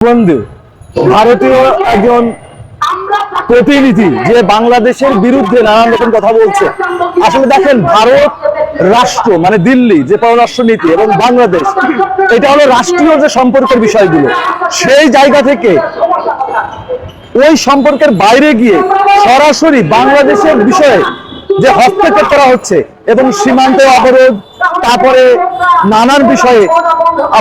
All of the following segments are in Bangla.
বন্ধু, ভারতীয় একজন প্রতিনিধি যে বাংলাদেশের বিরুদ্ধে নানান রকম কথা বলছে। আসলে দেখেন, ভারত রাষ্ট্র মানে দিল্লি যে পররাষ্ট্র নীতি এবং বাংলাদেশ, এটা হলো রাষ্ট্রীয় যে সম্পর্কের বিষয়গুলো, সেই জায়গা থেকে ওই সম্পর্কের বাইরে গিয়ে সরাসরি বাংলাদেশের বিষয়ে যে হস্তক্ষেপ করা হচ্ছে এবং সীমান্তে অবরোধ তারপরে নানান বিষয়ে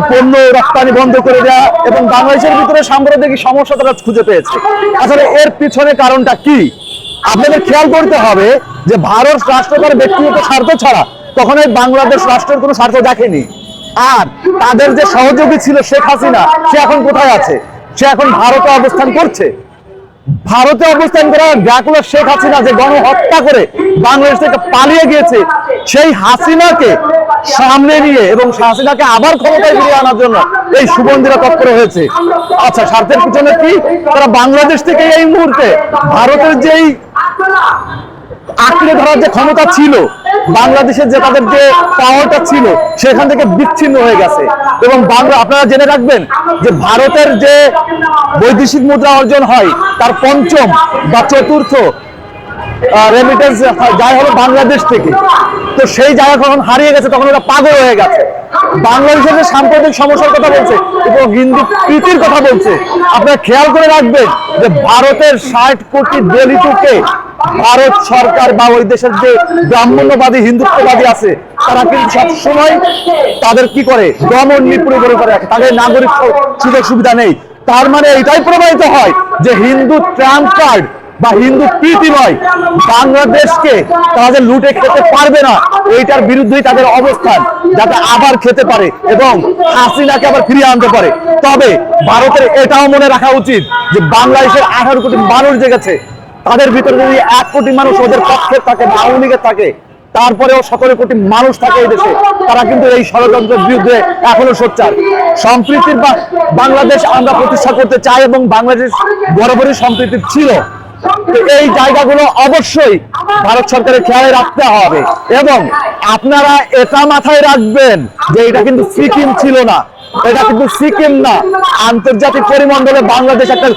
পণ্য রপ্তানি বন্ধ করে দেওয়া এবং বাংলাদেশের ভিতরে সাম্প্রদায়িক সমস্যা তারা খুঁজে পেয়েছে। আসলে এর পিছনে কারণটা কি? আপনাদের খেয়াল করতে হবে যে ভারত রাষ্ট্র তার ব্যক্তিগত স্বার্থ ছাড়া কখনোই বাংলাদেশ রাষ্ট্রের কোনো স্বার্থ দেখেনি। আর তাদের যে সহযোগী ছিল শেখ হাসিনা, সে এখন কোথায় আছে? সে এখন ভারতে অবস্থান করছে। ভারতে অবস্থান করা ড্রাকুলার শেখ হাসিনা যে গণহত্যা করে বাংলাদেশ থেকে পালিয়ে গিয়েছে, সেই হাসিনাকে সামনে নিয়ে এবং হাসিনাকে আবার ক্ষমতায় ফিরিয়ে আনার জন্য এই সুগন্ধিরা তৎপর হয়েছে। আচ্ছা স্বার্থের পিছনে কি? তারা বাংলাদেশ থেকে এই মুহূর্তে ভারতের যেই আঁকড়ে ধরার যে ক্ষমতা ছিল, বাংলাদেশের যে তাদের যে পাওয়ারটা ছিল, সেখান থেকে বিচ্ছিন্ন হয়ে গেছে। এবং বাংলা, আপনারা জেনে রাখবেন যে ভারতের যে বৈদেশিক মুদ্রা অর্জন হয়, তার পঞ্চম বা চতুর্থ রেমিটেন্স যায় হলো বাংলাদেশ থেকে। তো সেই জায়গা যখন হারিয়ে গেছে, তখন ওরা পাগল হয়ে গেছে। বাংলাদেশের যে সাম্প্রতিক সমস্যার কথা বলছে, এবং হিন্দু প্রীতির কথা বলছে, আপনারা খেয়াল করে রাখবেন যে ভারতের ষাট কোটি দলিতকে ভারত সরকার বা ওই দেশের যে ব্রাহ্মণ্যবাদী, হিন্দুত্ববাদী আছে, তারা কিন্তু সবসময় তাদের কি করে? দমন নিপুণ করে করে রাখে। তাদের নাগরিক সুযোগ সুবিধা নেই। তার মানে এটাই প্রমাণিত হয় যে হিন্দু ট্রাম্প কার্ড বা হিন্দু প্রীতি নয়, বাংলাদেশকে তারা যে লুটে খেতে পারবে না, এইটার বিরুদ্ধেই তাদের অবস্থান, যাতে আবার খেতে পারে এবং হাসিনাকে আবার ফিরিয়ে আনতে পারে। তবে ভারতের এটাও মনে রাখা উচিত যে বাংলাদেশের আঠারো কোটি মানুষ জেগেছে, তাদের ভিতরে যদি এক কোটি মানুষ ওদের পক্ষে থাকে আওয়ামী লীগের থাকে, তারপরেও সতেরো কোটি মানুষ থাকে এই দেশে, তারা কিন্তু এই ষড়যন্ত্রের বিরুদ্ধে এখনও সোচ্চার। সম্প্রীতির বাংলাদেশ আমরা প্রতিষ্ঠা করতে চাই এবং বাংলাদেশ বরাবরই সম্প্রীতি ছিল। এই জায়গাগুলো অবশ্যই ভারত সরকারের খেয়ালে রাখতে হবে। এবং আপনারা এটা মাথায় রাখবেন যে এটা কিন্তু সিকিম ছিল না। এটা কিন্তু সিকিম না। আন্তর্জাতিক পরিমণ্ডলে বাংলাদেশ একটা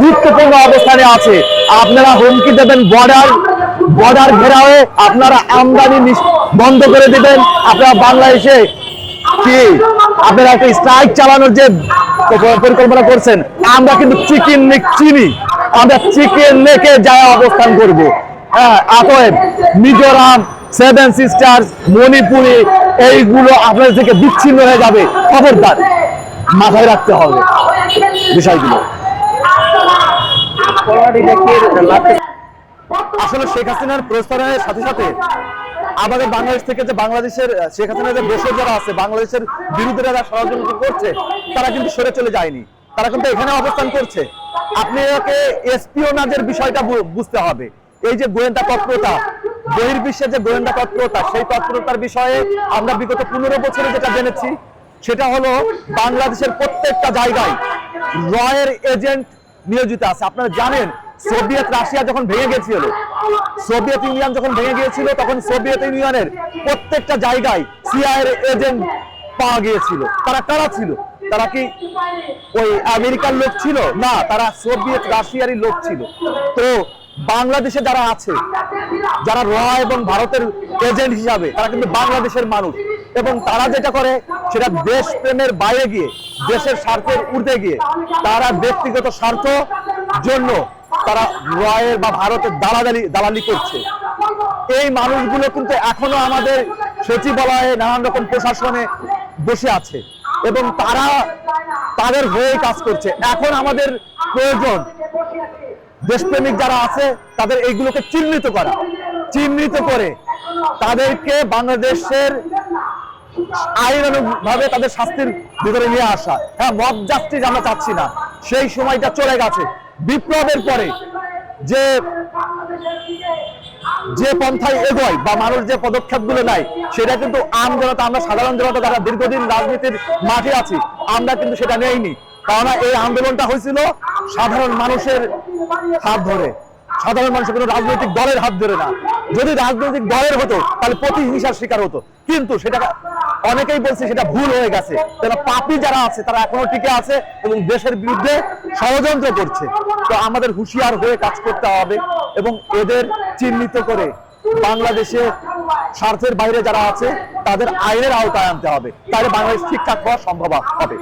গুরুত্বপূর্ণ অবস্থানে আছে। আপনারা হুমকি দেবেন বর্ডার বর্ডার ঘেরাও, আপনারা আমদানি বন্ধ করে দিবেন। আপনারা বাংলাদেশে কি? আপনারা একটা স্ট্রাইক চালানোর যে পরিকল্পনা করছেন, আমরা কিন্তু নেক চিনি। আমরা চিকেন নেকে যায় অবস্থান করব। হ্যাঁ অতএব মিজোরাম, সেভেন সিস্টার্স, মণিপুরি, এইগুলো আপনাদের থেকে বিচ্ছিন্ন হয়ে যাবে। খবরদার, মাথায় রাখতে হবে বিষয়গুলো। আসলে শেখ হাসিনার প্রস্তাবের সাথে সাথে আমাদের বাংলাদেশ থেকে যে বাংলাদেশের শেখ হাসিনার যে দেশের যারা আছে, বাংলাদেশের বিরুদ্ধে যারা ষড়যন্ত্র করছে, তারা কিন্তু সরে চলে যায়নি। তারা কিন্তু এখানে অবস্থান করছে। আপনি এসপিওনাজের বিষয়টা বুঝতে হবে। এই যে গোয়েন্দা তৎপরতা, বহির্বিশ্বের যে গোয়েন্দা তৎপরতা, সেই তৎপরতার বিষয়ে আমরা বিগত পনেরো বছরে যেটা জেনেছি, সেটা হলো বাংলাদেশের প্রত্যেকটা জায়গায় রয়ের এজেন্ট নিয়োজিত আছে। আপনারা জানেন, সোভিয়েত রাশিয়া যখন ভেঙে গেছিল সোভিয়েত ইউনিয়ন যখন ভেঙে গিয়েছিল, তখন সোভিয়েত ইউনিয়নের প্রত্যেকটা জায়গায় সিআইএর এজেন্ট পাওয়া গিয়েছিল। তারা কারা ছিল? তারা কি ওই আমেরিকার লোক ছিল? না, তারা সোভিয়েত রাশিয়ারই লোক ছিল। তো বাংলাদেশে যারা আছে, যারা র এবং ভারতের এজেন্ট হিসাবে, তারা কিন্তু বাংলাদেশের মানুষ। এবং তারা যেটা করে, সেটা দেশ প্রেমের বাইরে গিয়ে, দেশের স্বার্থের ঊর্ধ্বে গিয়ে, তারা ব্যক্তিগত স্বার্থ জন্য তারা রয়ের বা ভারতের দালাদালি, দালালি করছে। এই মানুষগুলো কিন্তু এখনও আমাদের সচিবালয়ে নানান রকম প্রশাসনে বসে আছে। এবং তারা তাদের হয়ে কাজ করছে। এখন আমাদের প্রয়োজন। দেশপ্রেমিক যারা আছে, তাদের এইগুলোকে চিহ্নিত করা। চিহ্নিত করে তাদেরকে বাংলাদেশের আইনানুভাবে তাদের শাস্তির ভিতরে নিয়ে আসা। হ্যাঁ মব জাস্টিস আমরা চাচ্ছি না। সেই সময়টা চলে গেছে। বিপ্লবের পরে যে যে পন্থায় এগোয় বা মানুষ যে পদক্ষেপগুলো নেয়, সেটা কিন্তু আম জনতা, আমরা সাধারণ জনতা যারা দীর্ঘদিন রাজনীতির মাঠে আছি, আমরা কিন্তু সেটা নেইনি। কেননা এই আন্দোলনটা হয়েছিল সাধারণ মানুষের হাত ধরে। সাধারণ মানুষের কোনো রাজনৈতিক দলের হাত ধরে না। যদি রাজনৈতিক দলের হতো, তাহলে প্রতিহিংসার শিকার হতো। কিন্তু সেটা অনেকেই বলছে সেটা ভুল হয়ে গেছে। তারা পাপি যারা আছে, তারা এখনও টিকে আছে এবং দেশের বিরুদ্ধে ষড়যন্ত্র করছে। তো আমাদের হুঁশিয়ার হয়ে কাজ করতে হবে এবং এদের চিহ্নিত করে বাংলাদেশে স্বার্থের বাইরে যারা আছে, তাদের আইনের আওতায় আনতে হবে। তাহলে বাংলাদেশ ঠিকঠাক হওয়া সম্ভব হবে।